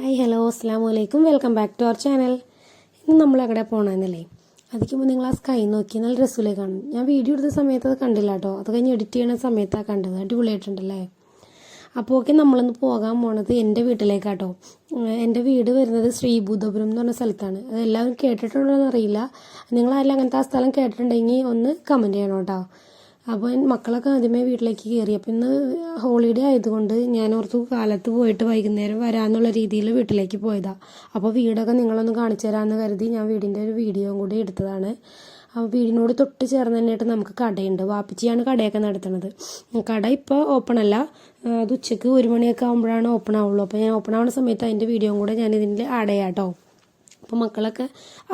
Hi hello അസ്സാം വലൈക്കും welcome back to our channel. ഇന്ന് നമ്മൾ എവിടെ പോകണമെന്നല്ലേ അതിക്ക് മുമ്പ് നിങ്ങൾ ആ സ്കൈ നോക്കി നല്ല രസമില്ലേ കാണും. ഞാൻ വീഡിയോ എടുത്ത സമയത്ത് അത് കണ്ടില്ല കേട്ടോ. അത് കഴിഞ്ഞ് എഡിറ്റ് ചെയ്യുന്ന സമയത്താണ് കണ്ടത്. അടിപൊളിയായിട്ടുണ്ടല്ലേ? അപ്പോൾ ഓക്കെ നമ്മളിന്ന് പോകാൻ പോണത് എന്റെ വീട്ടിലേക്കാട്ടോ. എന്റെ വീട് വരുന്നത് ശ്രീബുദ്ധപുരം എന്ന് പറഞ്ഞ സ്ഥലത്താണ്. അത് എല്ലാവരും കേട്ടിട്ടുണ്ടോ എന്നറിയില്ല നിങ്ങളാരെങ്കിലും അങ്ങനത്തെ ആ സ്ഥലം കേട്ടിട്ടുണ്ടെങ്കിൽ ഒന്ന് കമന്റ് ചെയ്യണം കേട്ടോ. അപ്പോൾ മക്കളൊക്കെ ആദ്യമേ വീട്ടിലേക്ക് കയറി അപ്പം ഇന്ന് ഹോളിഡേ ആയതുകൊണ്ട് ഞാൻ ഓർത്തു കാലത്ത് പോയിട്ട് വൈകുന്നേരം വരാമെന്നുള്ള രീതിയിൽ വീട്ടിലേക്ക് പോയതാണ് അപ്പോൾ വീടൊക്കെ നിങ്ങളൊന്ന് കാണിച്ചു തരാമെന്ന് കരുതി ഞാൻ വീടിന്റെ ഒരു വീഡിയോയും കൂടി എടുത്തതാണ്. അപ്പോൾ വീടിനോട് തൊട്ട് ചേർന്ന് തന്നെയായിട്ട് നമുക്ക് കടയുണ്ട്. വാപ്പിച്ചിയാണ് കടയൊക്കെ നടത്തുന്നത്. കട ഇപ്പോൾ ഓപ്പൺ അല്ല. അത് ഉച്ചയ്ക്ക് ഒരു മണിയൊക്കെ ആകുമ്പോഴാണ് ഓപ്പൺ ആവുള്ളൂ. അപ്പോൾ ഞാൻ ഓപ്പൺ ആവുന്ന സമയത്ത് അതിന്റെ വീഡിയോയും കൂടെ ഞാൻ ഇതിന്റെ ആഡ് ചെയ്യാം കേട്ടോ അപ്പോൾ മക്കളൊക്കെ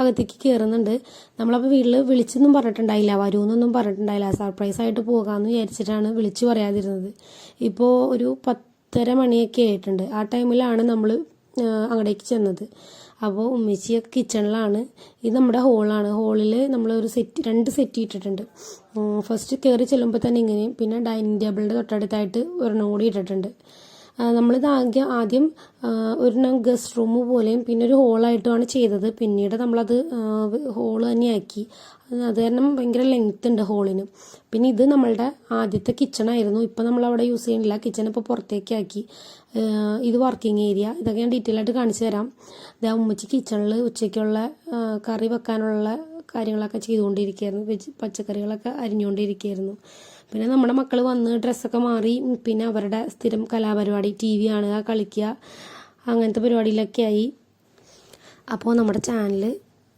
അകത്തേക്ക് കയറുന്നുണ്ട് നമ്മളപ്പോൾ വീട്ടിൽ വിളിച്ചൊന്നും പറഞ്ഞിട്ടുണ്ടായില്ല. വരുമെന്നൊന്നും പറഞ്ഞിട്ടുണ്ടായില്ല. സർപ്രൈസ് ആയിട്ട് പോകാമെന്ന് വിചാരിച്ചിട്ടാണ് വിളിച്ചു പറയാതിരുന്നത്. ഇപ്പോൾ ഒരു പത്തര മണിയൊക്കെ ആയിട്ടുണ്ട്. ആ ടൈമിലാണ് നമ്മൾ അങ്ങടേക്ക് ചെന്നത്. അപ്പോൾ ഉമ്മച്ചിയൊക്കെ കിച്ചണിലാണ്. ഇത് നമ്മുടെ ഹോളാണ്. ഹോളിൽ നമ്മളൊരു സെറ്റ് രണ്ട് സെറ്റ് ഇട്ടിട്ടുണ്ട്. ഫസ്റ്റ് കയറി ചെല്ലുമ്പോൾ തന്നെ ഇങ്ങനെയും പിന്നെ ഡൈനിങ് ടേബിളിന്റെ തൊട്ടടുത്തായിട്ട് ഒരെണ്ണം കൂടി ഇട്ടിട്ടുണ്ട്. നമ്മളിത് ആദ്യം ആദ്യം ഒരെണ്ണം ഗസ്റ്റ് റൂം പോലെയും പിന്നെ ഒരു ഹോളായിട്ടുമാണ് ചെയ്തത്. പിന്നീട് നമ്മളത് ഹോൾ തന്നെയാക്കി അത് കാരണം ഭയങ്കര ലെങ്ത് ഉണ്ട് ഹോളിന് പിന്നെ ഇത് നമ്മളുടെ ആദ്യത്തെ കിച്ചണായിരുന്നു ഇപ്പം നമ്മൾ അവിടെ യൂസ് ചെയ്യുന്നില്ല. കിച്ചൺ ഇപ്പോൾ പുറത്തേക്ക് ആക്കി. ഇത് വർക്കിംഗ് ഏരിയ ഇതൊക്കെ ഞാൻ ഡീറ്റെയിൽ ആയിട്ട് കാണിച്ചു തരാം. ഇതാ ഉമ്മച്ചി കിച്ചണിൽ ഉച്ചയ്ക്കുള്ള കറി വെക്കാനുള്ള കാര്യങ്ങളൊക്കെ ചെയ്തുകൊണ്ടിരിക്കുകയായിരുന്നു. വെജ് പച്ചക്കറികളൊക്കെ അരിഞ്ഞുകൊണ്ടിരിക്കുകയായിരുന്നു. പിന്നെ നമ്മുടെ മക്കൾ വന്ന് ഡ്രസ്സൊക്കെ മാറി പിന്നെ അവരുടെ സ്ഥിരം കലാപരിപാടി ടി വി കാണുക കളിക്കുക അങ്ങനത്തെ പരിപാടിയിലൊക്കെ ആയി. അപ്പോൾ നമ്മുടെ ചാനൽ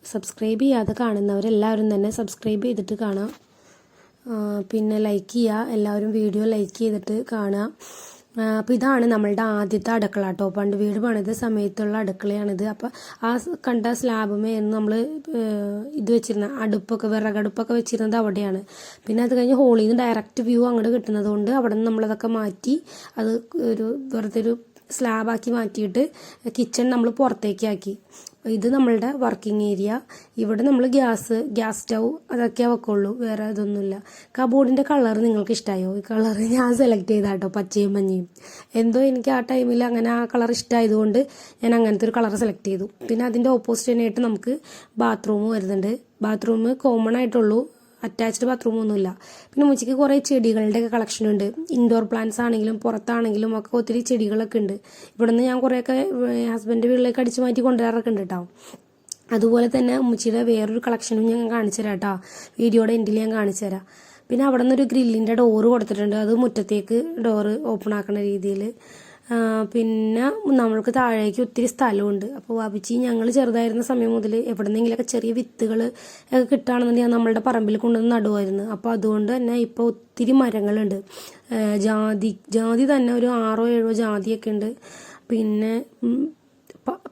സബ്സ്ക്രൈബ് ചെയ്യാതെ കാണുന്നവരെല്ലാവരും തന്നെ സബ്സ്ക്രൈബ് ചെയ്തിട്ട് കാണാം. പിന്നെ ലൈക്ക് ചെയ്യുക. എല്ലാവരും വീഡിയോ ലൈക്ക് ചെയ്തിട്ട് കാണുക. അപ്പോൾ ഇതാണ് നമ്മളുടെ ആദ്യത്തെ അടുക്കള കേട്ടോ പണ്ട് വീട് പണിത സമയത്തുള്ള അടുക്കളയാണിത്. അപ്പോൾ ആ കണ്ട സ്ലാബുമേന്ന് നമ്മൾ ഇത് വെച്ചിരുന്ന അടുപ്പൊക്കെ വിറകടുപ്പൊക്കെ വെച്ചിരുന്നത് അവിടെയാണ്. പിന്നെ അത് കഴിഞ്ഞ് ഹോളിൽ നിന്ന് ഡയറക്റ്റ് വ്യൂ അങ്ങോട്ട് കിട്ടുന്നത് കൊണ്ട് അവിടെ നിന്ന് നമ്മളതൊക്കെ മാറ്റി അത് ഒരു വെറുതെ ഒരു സ്ലാബാക്കി മാറ്റിയിട്ട് കിച്ചൺ നമ്മൾ പുറത്തേക്കാക്കി. ഇത് നമ്മളുടെ വർക്കിംഗ് ഏരിയ ഇവിടെ നമ്മൾ ഗ്യാസ് ഗ്യാസ് സ്റ്റൗ അതൊക്കെ വെക്കുള്ളൂ. വേറെ ഇതൊന്നുമില്ല. കബോർഡിന്റെ കളർ നിങ്ങൾക്ക് ഇഷ്ടമായോ ഈ കളർ ഞാൻ സെലക്ട് ചെയ്താട്ടോ പച്ചയും മഞ്ഞയും. എന്തോ എനിക്ക് ആ ടൈമിൽ അങ്ങനെ ആ കളർ ഇഷ്ടമായതുകൊണ്ട് ഞാൻ അങ്ങനത്തെ ഒരു കളർ സെലക്ട് ചെയ്തു. പിന്നെ അതിന്റെ ഓപ്പോസിറ്റ് തന്നെയായിട്ട് നമുക്ക് ബാത്റൂം വരുന്നുണ്ട്. ബാത്റൂം കോമൺ ആയിട്ടുള്ളൂ. അറ്റാച്ച്ഡ് ബാത്റൂം ഒന്നുമില്ല. പിന്നെ ഉച്ചയ്ക്ക് കുറേ ചെടികളുടെ ഒക്കെ കളക്ഷൻ ഉണ്ട്. ഇൻഡോർ പ്ലാന്റ്സ് ആണെങ്കിലും പുറത്താണെങ്കിലും ഒക്കെ ഒത്തിരി ചെടികളൊക്കെ ഉണ്ട്. ഇവിടെ നിന്ന് ഞാൻ കുറേയൊക്കെ ഹസ്ബൻഡ് വീട്ടിലേക്ക് അടിച്ചു മാറ്റി കൊണ്ടുവരാറൊക്കെ ഉണ്ട് കേട്ടോ അതുപോലെ തന്നെ ഉമ്മച്ചിയുടെ വേറൊരു കളക്ഷനും ഞാൻ കാണിച്ചു തരാം കേട്ടോ വീഡിയോയുടെ എൻഡിൽ ഞാൻ കാണിച്ചു തരാം. പിന്നെ അവിടെ നിന്നൊരു ഗ്രില്ലിന്റെ ഡോറ് കൊടുത്തിട്ടുണ്ട്. അത് മുറ്റത്തേക്ക് ഡോറ് ഓപ്പൺ ആക്കുന്ന രീതിയിൽ പിന്നെ നമ്മൾക്ക് താഴേക്ക് ഒത്തിരി സ്ഥലമുണ്ട്. അപ്പോൾ വാപിച്ചി ഞങ്ങൾ ചെറുതായിരുന്ന സമയം മുതൽ എവിടെന്നെങ്കിലൊക്കെ ചെറിയ വിത്തുകൾ ഒക്കെ കിട്ടുകയാണെന്നുണ്ടെങ്കിൽ നമ്മളുടെ പറമ്പിൽ കൊണ്ടുവന്ന് നടുമായിരുന്നു അപ്പോൾ അതുകൊണ്ട് തന്നെ ഇപ്പോൾ ഒത്തിരി മരങ്ങളുണ്ട്. ജാതി ജാതി തന്നെ ഒരു ആറോ ഏഴോ ജാതിയൊക്കെ ഉണ്ട്. പിന്നെ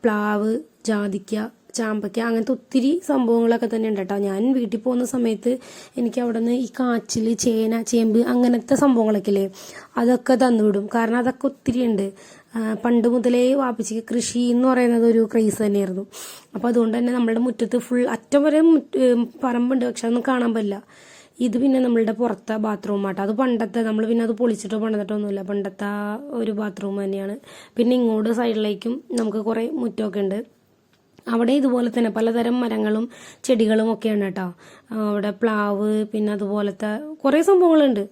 പ്ലാവ് ജാതിക്ക ചാമ്പയ്ക്ക അങ്ങനത്തെ ഒത്തിരി സംഭവങ്ങളൊക്കെ തന്നെ ഉണ്ട് കേട്ടോ. ഞാൻ വീട്ടിൽ പോകുന്ന സമയത്ത് എനിക്ക് അവിടെ നിന്ന് ഈ കാച്ചിൽ ചേന ചേമ്പ് അങ്ങനത്തെ സംഭവങ്ങളൊക്കെ ഇല്ലേ അതൊക്കെ തന്നുവിടും കാരണം അതൊക്കെ ഒത്തിരി ഉണ്ട്. പണ്ട് മുതലേ വാപ്പിച്ചിക്ക് കൃഷി എന്ന് പറയുന്നത് ഒരു ക്രൈസ് തന്നെയായിരുന്നു. അപ്പോൾ അതുകൊണ്ട് തന്നെ നമ്മുടെ മുറ്റത്ത് ഫുൾ അറ്റം വരെ പറമ്പുണ്ട്. പക്ഷെ അതൊന്നും കാണാൻ പറ്റില്ല. ഇത് പിന്നെ നമ്മളുടെ പുറത്തെ ബാത്റൂം ആട്ടോ. അത് പണ്ടത്തെ നമ്മൾ പിന്നെ അത് പൊളിച്ചിട്ടോ പണിതിട്ടോ ഒന്നുമില്ല. പണ്ടത്തെ ഒരു ബാത്റൂം തന്നെയാണ്. പിന്നെ ഇങ്ങോട്ട് സൈഡിലേക്കും നമുക്ക് കുറേ മുറ്റമൊക്കെ ഉണ്ട്. അവിടെ ഇതുപോലെ തന്നെ പലതരം മരങ്ങളും ചെടികളും ഒക്കെയാണ് കേട്ടോ. അവിടെ പ്ലാവ് പിന്നെ അതുപോലത്തെ കുറേ സംഭവങ്ങളുണ്ട്.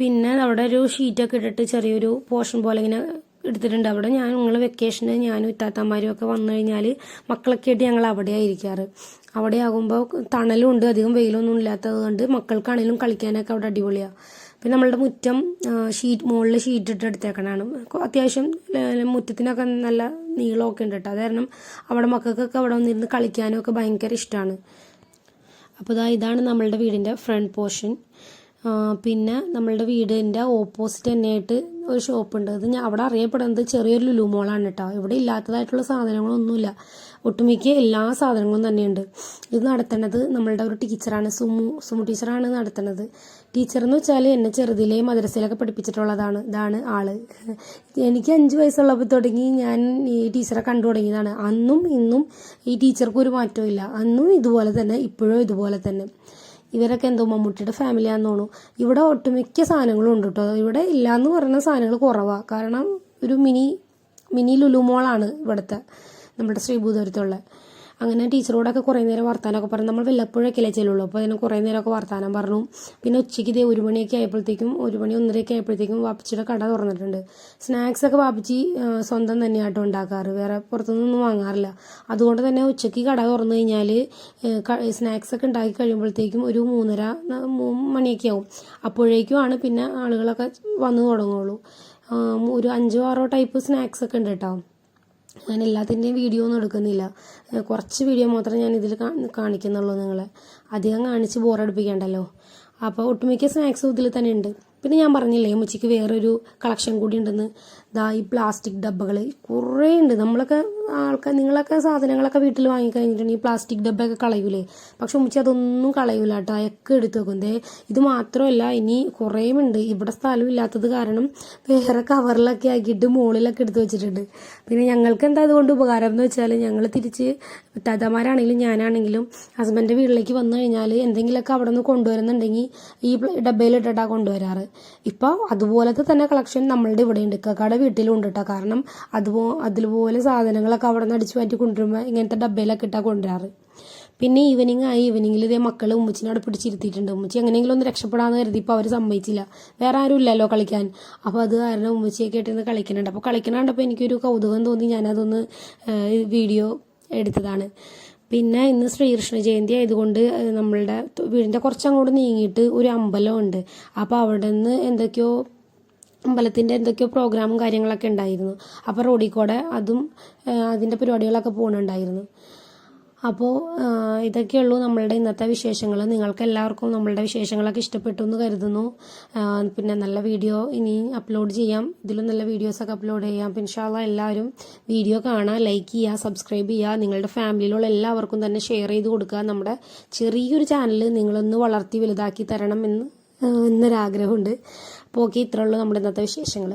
പിന്നെ അവിടെ ഒരു ഷീറ്റൊക്കെ ഇട്ടിട്ട് ചെറിയൊരു പോർഷൻ പോലെ ഇങ്ങനെ എടുത്തിട്ടുണ്ട്. അവിടെ ഞാൻ നിങ്ങൾ വെക്കേഷന് ഞാനും ഇത്താത്തമാരും ഒക്കെ വന്നു കഴിഞ്ഞാൽ മക്കളൊക്കെ ആയിട്ട് ഞങ്ങൾ അവിടെ ആയിരിക്കാറ്. അവിടെ ആകുമ്പോൾ തണലും ഉണ്ട് അധികം വെയിലൊന്നും ഇല്ലാത്തത് കൊണ്ട് മക്കൾക്കാണെങ്കിലും കളിക്കാനൊക്കെ അവിടെ അടിപൊളിയാണ് പിന്നെ നമ്മളുടെ മുറ്റം ഷീറ്റ് മുകളിൽ ഷീറ്റ് ഇട്ട് എടുത്തേക്കണാണ് അത്യാവശ്യം മുറ്റത്തിനൊക്കെ നല്ല നീളമൊക്കെ ഉണ്ട് കേട്ടോ. അത് കാരണം അവിടെ മക്കൾക്കൊക്കെ അവിടെ വന്നിരുന്ന് കളിക്കാനും ഒക്കെ ഭയങ്കര ഇഷ്ടമാണ് അപ്പോൾ ഇതാ ഇതാണ് നമ്മളുടെ വീടിന്റെ ഫ്രണ്ട് പോർഷൻ. പിന്നെ നമ്മളുടെ വീടിന്റെ ഓപ്പോസിറ്റ് തന്നെയായിട്ട് ഒരു ഷോപ്പ് ഉണ്ട് അത് ഞാൻ അവിടെ അറിയപ്പെടുന്നത് ചെറിയൊരു ലുലു മോളാണ് കേട്ടോ ഇവിടെ ഇല്ലാത്തതായിട്ടുള്ള സാധനങ്ങളൊന്നുമില്ല. ഒട്ടുമിക്ക എല്ലാ സാധനങ്ങളും തന്നെയുണ്ട്. ഇത് നടത്തുന്നത് നമ്മളുടെ ഒരു ടീച്ചറാണ്. സുമു സുമു ടീച്ചറാണ് നടത്തുന്നത്. ടീച്ചർ എന്ന് വെച്ചാൽ എന്നെ ചെറുതിലേ മദ്രസയിലൊക്കെ പഠിപ്പിച്ചിട്ടുള്ളതാണ്. ഇതാണ് ആൾ. എനിക്ക് അഞ്ച് വയസ്സുള്ളപ്പോൾ തുടങ്ങി ഞാൻ ഈ ടീച്ചറെ കണ്ടു തുടങ്ങിയതാണ്. അന്നും ഇന്നും ഈ ടീച്ചർക്ക് ഒരു മാറ്റവും ഇല്ല. അന്നും ഇതുപോലെ തന്നെ ഇപ്പോഴും ഇതുപോലെ തന്നെ. ഇവരൊക്കെ എന്തോ മമ്മൂട്ടിയുടെ ഫാമിലിയാന്ന് തോന്നുന്നു. ഇവിടെ ഒട്ടുമിക്ക സാധനങ്ങളും ഉണ്ട് കേട്ടോ ഇവിടെ ഇല്ലയെന്ന് പറയുന്ന സാധനങ്ങൾ കുറവാ. കാരണം ഒരു മിനി മിനി ലുലുമോളാണ് ഇവിടുത്തെ നമ്മുടെ ശ്രീഭൂതപുരത്തുള്ള. അങ്ങനെ ടീച്ചറോടൊക്കെ കുറേ നേരം വർത്താനമൊക്കെ പറഞ്ഞു. നമ്മൾ വല്ലപ്പോഴൊക്കെ അല്ലേ ചെല്ലുള്ളൂ. അപ്പോൾ അതിന് കുറേ നേരമൊക്കെ വർത്താനം പറഞ്ഞു. പിന്നെ ഉച്ചയ്ക്ക് ഇതേ ഒരു മണിയൊക്കെ ആയപ്പോഴത്തേക്കും ഒരു മണി ഒന്നരയൊക്കെ ആയപ്പോഴത്തേക്കും വാപ്പിച്ചിയുടെ കട തുറന്നിട്ടുണ്ട്. സ്നാക്സ് ഒക്കെ വാപ്പിച്ചി സ്വന്തം തന്നെയാട്ടോ ഉണ്ടാക്കാറ്. വേറെ പുറത്തുനിന്നൊന്നും വാങ്ങാറില്ല. അതുകൊണ്ട് തന്നെ ഉച്ചയ്ക്ക് കട തുറന്നു കഴിഞ്ഞാൽ സ്നാക്സ് ഒക്കെ ഉണ്ടാക്കി കഴിയുമ്പോഴത്തേക്കും ഒരു മൂന്നര മണിയൊക്കെ ആവും. അപ്പോഴേക്കുമാണ് പിന്നെ ആളുകളൊക്കെ വന്നു തുടങ്ങുള്ളൂ. ഒരു അഞ്ചോ ആറോ ടൈപ്പ് സ്നാക്സ് ഒക്കെ ഉണ്ട് കേട്ടോ. ഞാൻ എല്ലാത്തിന്റെയും വീഡിയോ ഒന്നും എടുക്കുന്നില്ല. കുറച്ച് വീഡിയോ മാത്രമേ ഞാൻ ഇതിൽ കാണിക്കുന്നുള്ളൂ നിങ്ങളെ. അധികം കാണിച്ച് ബോറടിപ്പിക്കണ്ടല്ലോ അപ്പോൾ ഒട്ടുമിക്ക സ്നാക്സും ഇതിൽ തന്നെ ഉണ്ട്. പിന്നെ ഞാൻ പറഞ്ഞില്ലേ ഉച്ചയ്ക്ക് വേറൊരു കളക്ഷൻ കൂടി ഉണ്ടെന്ന്. ദാ ഈ പ്ലാസ്റ്റിക് ഡബ്ബകൾ കുറേ ഉണ്ട്. നമ്മളൊക്കെ ആൾക്കാർ നിങ്ങളൊക്കെ സാധനങ്ങളൊക്കെ വീട്ടിൽ വാങ്ങിക്കഴിഞ്ഞിട്ടുണ്ടെങ്കിൽ പ്ലാസ്റ്റിക് ഡബ്ബയൊക്കെ കളയൂലേ? പക്ഷെ ഉമ്മച്ചി അതൊന്നും കളയൂല കേട്ടോ. ഒക്കെ എടുത്ത് വെക്കും. ദേ ഇത് മാത്രമല്ല ഇനി കുറേ ഉണ്ട് ഇവിടെ സ്ഥലം ഇല്ലാത്തത് കാരണം വേറെ കവറിലൊക്കെ ആക്കിയിട്ട് മുകളിലൊക്കെ എടുത്ത് വെച്ചിട്ടുണ്ട്. പിന്നെ ഞങ്ങൾക്ക് എന്താ അതുകൊണ്ട് ഉപകാരം എന്ന് വെച്ചാൽ ഞങ്ങൾ തിരിച്ച് താത്താമാരാണെങ്കിലും ഞാനാണെങ്കിലും ഹസ്ബൻഡിന്റെ വീട്ടിലേക്ക് വന്നു കഴിഞ്ഞാൽ എന്തെങ്കിലുമൊക്കെ അവിടെ നിന്ന് കൊണ്ടുവരുന്നുണ്ടെങ്കിൽ ഈ ഡബ്ബയിലിട്ടിട്ടാണ് കൊണ്ടുവരാറ്. ഇപ്പോൾ അതുപോലത്തെ തന്നെ കളക്ഷൻ നമ്മളുടെ ഇവിടെ ഉണ്ട് കക്കാടെ വീട്ടിലും ഉണ്ട് കേട്ടോ. കാരണം അതുപോ അതുപോലെ സാധനങ്ങളൊക്കെ അവിടെ നിന്ന് അടിച്ചു മാറ്റി കൊണ്ടുവരുമ്പോൾ ഇങ്ങനത്തെ ഡബ്ബയിലൊക്കെ ഇട്ടാണ് കൊണ്ടുവരാറ്. പിന്നെ ഈവനിങ് ആയി ഈവനിങ്ങിൽ ഇതേ മക്കൾ ഉമ്മച്ചിനെ അവിടെ പിടിച്ചിരുത്തിയിട്ടുണ്ട്. ഉമ്മച്ചി എങ്ങനെയെങ്കിലും ഒന്ന് രക്ഷപ്പെടാന്ന് കരുതി ഇപ്പോൾ അവർ സമ്മതിച്ചില്ല. വേറെ ആരും ഇല്ലല്ലോ കളിക്കാൻ. അപ്പോൾ അത് കാരണം ഉമ്മച്ചിയൊക്കെ ആയിട്ട് ഇന്ന് കളിക്കുന്നുണ്ട്. അപ്പോൾ കളിക്കണ കണ്ടപ്പോൾ എനിക്കൊരു കൗതുകം തോന്നി ഞാനതൊന്ന് വീഡിയോ എടുത്തതാണ്. പിന്നെ ഇന്ന് ശ്രീകൃഷ്ണ ജയന്തി ആയതുകൊണ്ട് നമ്മളുടെ വീടിന്റെ കുറച്ചങ്ങോട്ട് നീങ്ങിയിട്ട് ഒരു അമ്പലമുണ്ട് അപ്പോൾ അവിടെ നിന്ന് എന്തൊക്കെയോ അമ്പലത്തിന്റെ എന്തൊക്കെയോ പ്രോഗ്രാമും കാര്യങ്ങളൊക്കെ ഉണ്ടായിരുന്നു. അപ്പോൾ റോഡിൽ കൂടെ അതും അതിന്റെ പരിപാടികളൊക്കെ പോകുന്നുണ്ടായിരുന്നു അപ്പോൾ ഇതൊക്കെയുള്ളൂ നമ്മളുടെ ഇന്നത്തെ വിശേഷങ്ങൾ നിങ്ങൾക്ക് എല്ലാവർക്കും നമ്മളുടെ വിശേഷങ്ങളൊക്കെ ഇഷ്ടപ്പെട്ടു എന്ന് കരുതുന്നു. പിന്നെ നല്ല വീഡിയോ ഇനി അപ്ലോഡ് ചെയ്യാം. ഇതിലും നല്ല വീഡിയോസൊക്കെ അപ്ലോഡ് ചെയ്യാം. പിന്നെ എല്ലാവരും വീഡിയോ കാണുക ലൈക്ക് ചെയ്യുക സബ്സ്ക്രൈബ് ചെയ്യുക നിങ്ങളുടെ ഫാമിലിയിലുള്ള എല്ലാവർക്കും തന്നെ ഷെയർ ചെയ്ത് കൊടുക്കുക നമ്മുടെ ചെറിയൊരു ചാനൽ നിങ്ങളൊന്ന് വളർത്തി വലുതാക്കി തരണം എന്ന് എന്നൊരാഗ്രഹമുണ്ട്. അപ്പോൾ ഓക്കെ ഇത്രയുള്ളൂ നമ്മുടെ ഇന്നത്തെ വിശേഷങ്ങൾ